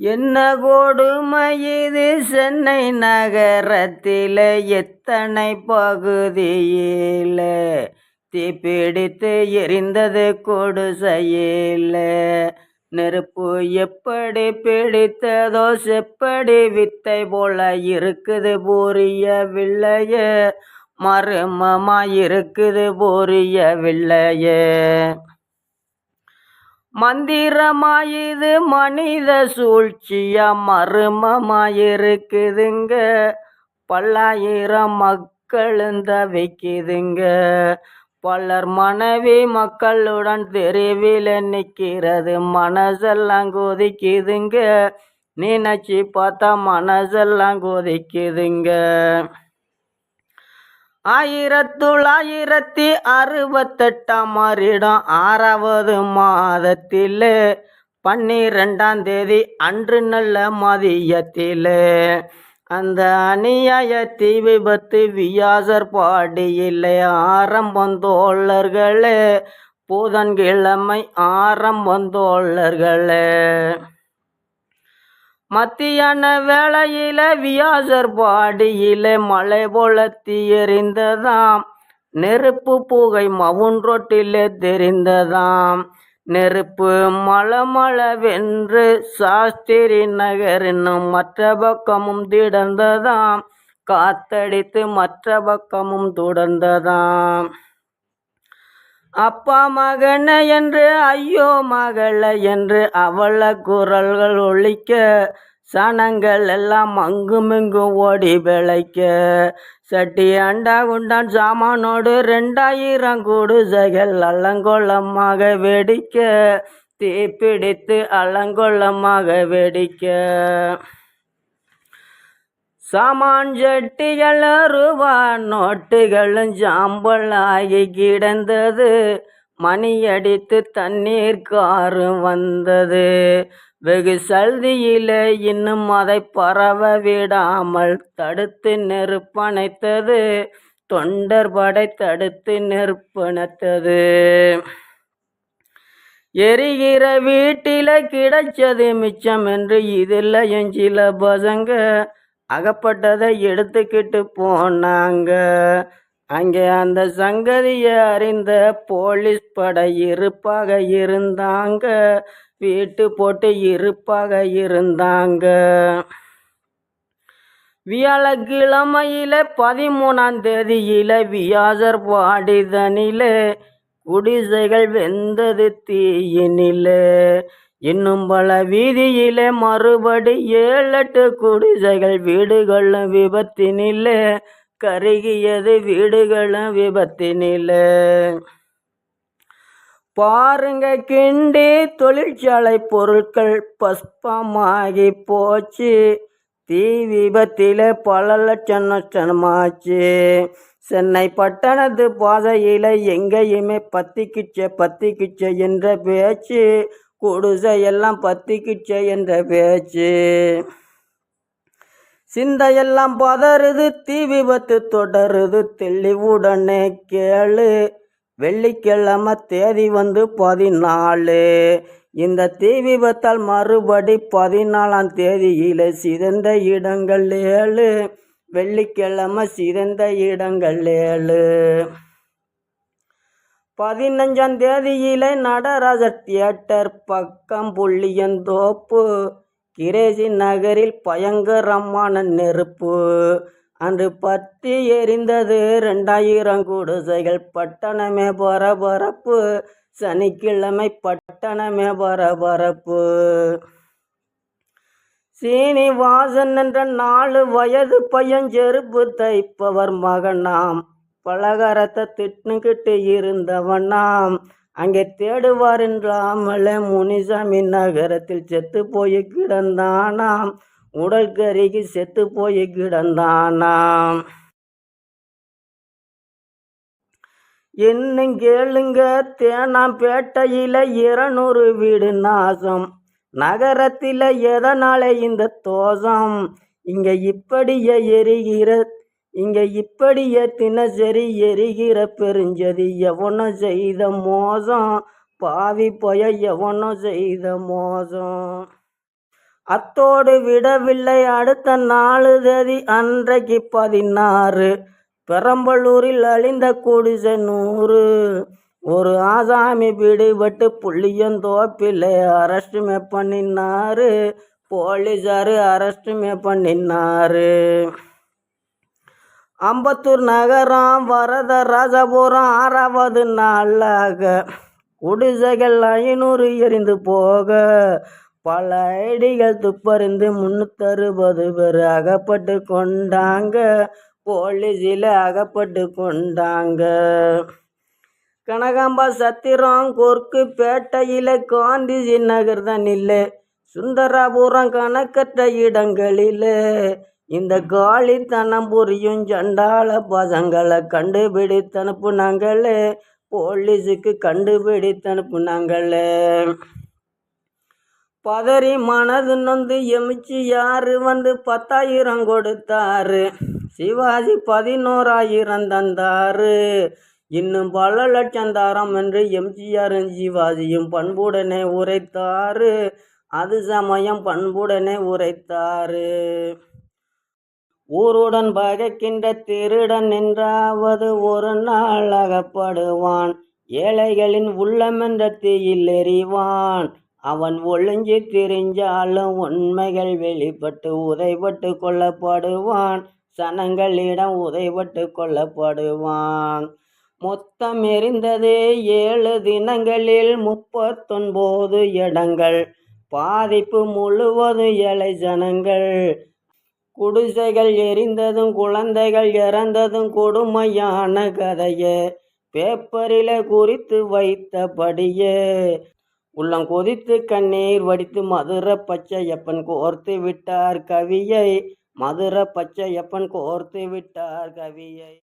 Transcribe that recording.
என்ன கொடுமை சென்னை நகரத்தில்? எத்தனை பகுதியில்? தீப்பிடித்து எரிந்தது கொடுசையில். நெருப்பு எப்படி பிடித்ததோ செப்படி வித்தை போல இருக்குது புரியவில்லைய மருமமாக இருக்குது புரியவில்லைய மந்திரமாயுது மனித சூழ்ச்சியா மர்மமாயிருக்குதுங்க பல்லாயிரம் மக்களும் தவிக்குதுங்க பலர் மனைவி மக்களுடன் தெருவில் நிற்கிறது. மனசெல்லாம் கொதிக்குதுங்க. நினைச்சு பார்த்தா மனசெல்லாம் கொதிக்குதுங்க. ஆயிரத்துள்ளாயிரத்தி அறுபத்தெட்டாம் வருடம் ஆறாவது மாதத்தில் பன்னிரெண்டாம் தேதி அன்று நல்ல மதியத்தில். அந்த அநியாய தீ விபத்து வியாசர் பாடியில் ஆரம்பம் தோழர்களே புதன்கிழமை ஆரம்பம் தோழர்களே. மத்தியான வேளையில வியாசர் பாடியில மலை போல தீயறிந்ததாம் நெருப்பு புகை மவுன் ரொட்டிலே தெரிந்ததாம். நெருப்பு மலமளவென்று சாஸ்திரி நகர் என்னும் மற்ற பக்கமும் திடந்ததாம். காத்தடித்து மற்ற பக்கமும் தொடர்ந்ததாம் அப்பா மகன என்று ஐயோ மகள என்று அவள குரல்கள் ஒழிக்க சனங்கள் எல்லாம் அங்குமிங்கும் ஓடி விளைக்க சட்டி அண்டா குண்டான் சாமானோடு ரெண்டாயிரம் குடிசைகள் அலங்கோலமாக வெடிக்க தீப்பிடித்து அலங்கோலமாக வெடிக்க. சாமான் சட்டிகள் ரூபா நோட்டுகளும் ஜாம்பலாகி கிடந்தது. மணியடித்து தண்ணீர் காரு வந்தது. வெகு சல்தியிலே இன்னும் அதை பரவ விடாமல் தடுத்து நெருப்பணைத்தது. தொண்டர் படை தடுத்து நெருப்பணைத்தது. எரிகிற வீட்டில கிடைச்சது மிச்சம் என்று இதில் எஞ்சில பசங்க அகப்பட்டதை எடுத்துக்கிட்டு போனாங்க. அங்கே அந்த சங்கதியை அறிந்த போலீஸ் படை இருப்பாக இருந்தாங்க. வீட்டு போட்டு இருப்பாக இருந்தாங்க. வியாழக்கிழமையில பதிமூணாம் தேதியில வியாசர் பாடிதனிலே குடிசைகள் வெந்தது தீயினிலே. இன்னும் பல வீதியிலே மறுபடி ஏழெட்டு குடிசைகள் வீடுகளும் விபத்தினிலே கருகியது வீடுகளும் விபத்தினிலே. பாருங்க கிண்டி தொழிற்சாலை பொருட்கள் பஸ்பமாகி போச்சு. தீ விபத்தில் பல லட்சம் நஷ்டமாச்சு. சென்னை பட்டணத்து பாதையில் எங்கேயுமே பத்திக்கிச்ச பத்திக்கிச்ச என்ற பேச்சு குடிசை எல்லாம் என்ற பேச்சு. சிந்தையெல்லாம் பதறுது தீ விபத்து தொடருது. தெளிவுடனே கேளு. வெள்ளிக்கிழமை தேதி வந்து பதினாலு. இந்த தீ விபத்தால் மறுபடி பதினாலாம் தேதியில் சிறந்த இடங்கள் ஏழு. வெள்ளிக்கிழமை சிறந்த இடங்கள் ஏழு. பதினஞ்சாம் தேதியில நடராஜ தியேட்டர் பக்கம் புள்ளியந்தோப்பு கிரேசி நகரில் பயங்கரமான நெருப்பு. அன்று பற்றி எரிந்தது ரெண்டாயிரம் குடிசைகள். பட்டணமே பரபரப்பு. சனிக்கிழமை பட்டணமே பரபரப்பு. சீனிவாசன் என்ற நாலு வயது பையன் செருப்பு தைப்பவர் மகனாம். பலகாரத்தை திட்டுக்கிட்டு இருந்தவனாம். அங்கே தேடுவார் என்றாமலே முனிசாமி நகரத்தில் செத்து போய் கிடந்தானாம். உடல் கருகி செத்து போய் கிடந்தானாம். இன்னும் கேளுங்க தேனாம்பேட்டையில் இருநூறு வீடு நாசம். நகரத்தில் எதனால இந்த தோசம் இங்கே இப்படியே எரிகிற இங்கே இப்படியே தினசரி எரிகிற பெருஞ்சதி எவனோ செய்த மோசம்? பாவி போய எவனோ செய்த மோசம்? அத்தோடு விடவில்லை அடுத்த நாலு தேதி அன்றைக்கு பதினாறு. பெரம்பலூரில் அழிந்த குடிசை நூறு. ஒரு ஆசாமி பிடிபட்டு புள்ளியந்தோப்பில் அரெஸ்ட்டுமே பண்ணினாரு. போலீஸாரு அரெஸ்ட்டுமே பண்ணினாரு. அம்பத்தூர் நகரம் வரதராஜபுரம் ஆறாவது நாளாக. குடிசைகள் ஐநூறு எரிந்து போக பல ஐடிகள் துப்பறிந்து முன்னூத்தறுபது பேர் அகப்பட்டு கொண்டாங்க. போலீஸில் அகப்பட்டு கொண்டாங்க. கனகாம்பா சத்திரம் கொர்க்கு பேட்டையில் காந்திஜி நகர் தான் இல்லை சுந்தராபுரம் கணக்கற்ற இடங்களில். இந்த காலித்தனம் புரியும் சண்டாள பசங்களை கண்டுபிடித்து அனுப்புனாங்களே போலீஸுக்கு கண்டுபிடித்து அனுப்புனாங்களே பதறி மனது நொந்து எமிச்சு யாரு வந்து பத்தாயிரம் கொடுத்தாரு? சிவாஜி பதினோராயிரம் தந்தாரு. இன்னும் பல லட்சம் தாரம் என்று எம்ஜிஆரும் சிவாஜியும் பண்புடனே உரைத்தாரு. அது சமயம் பண்புடனே உரைத்தாரு. ஊருடன் பகைக்கின்ற திருடன் நின்றாவது ஒரு நாள் அகப்படுவான். ஏழைகளின் உள்ளமென்ற தீயில் எறிவான். அவன் ஒளிஞ்சு திரிஞ்சாலும் உண்மைகள் வெளிப்பட்டு உதைபட்டு கொல்லப்படுவான் சனங்களிடம் உதைபட்டு கொல்லப்படுவான் மொத்தம் எரிந்தது ஏழு தினங்களில் முப்பத்தொன்பது இடங்கள். பாதிப்பு முழுவதும் ஏழை ஜனங்கள். குடிசைகள் எரிந்ததும் குழந்தைகள் இறந்ததும் கொடுமையான கதையே. பேப்பரில் குறித்து வைத்தபடியே. உள்ளம் கொதித்து கண்ணீர் வடித்து மதுர பச்சையப்பன் கோர்த்து விட்டார் கவியை. மதுர பச்சையப்பன் கோர்த்து விட்டார் கவியை.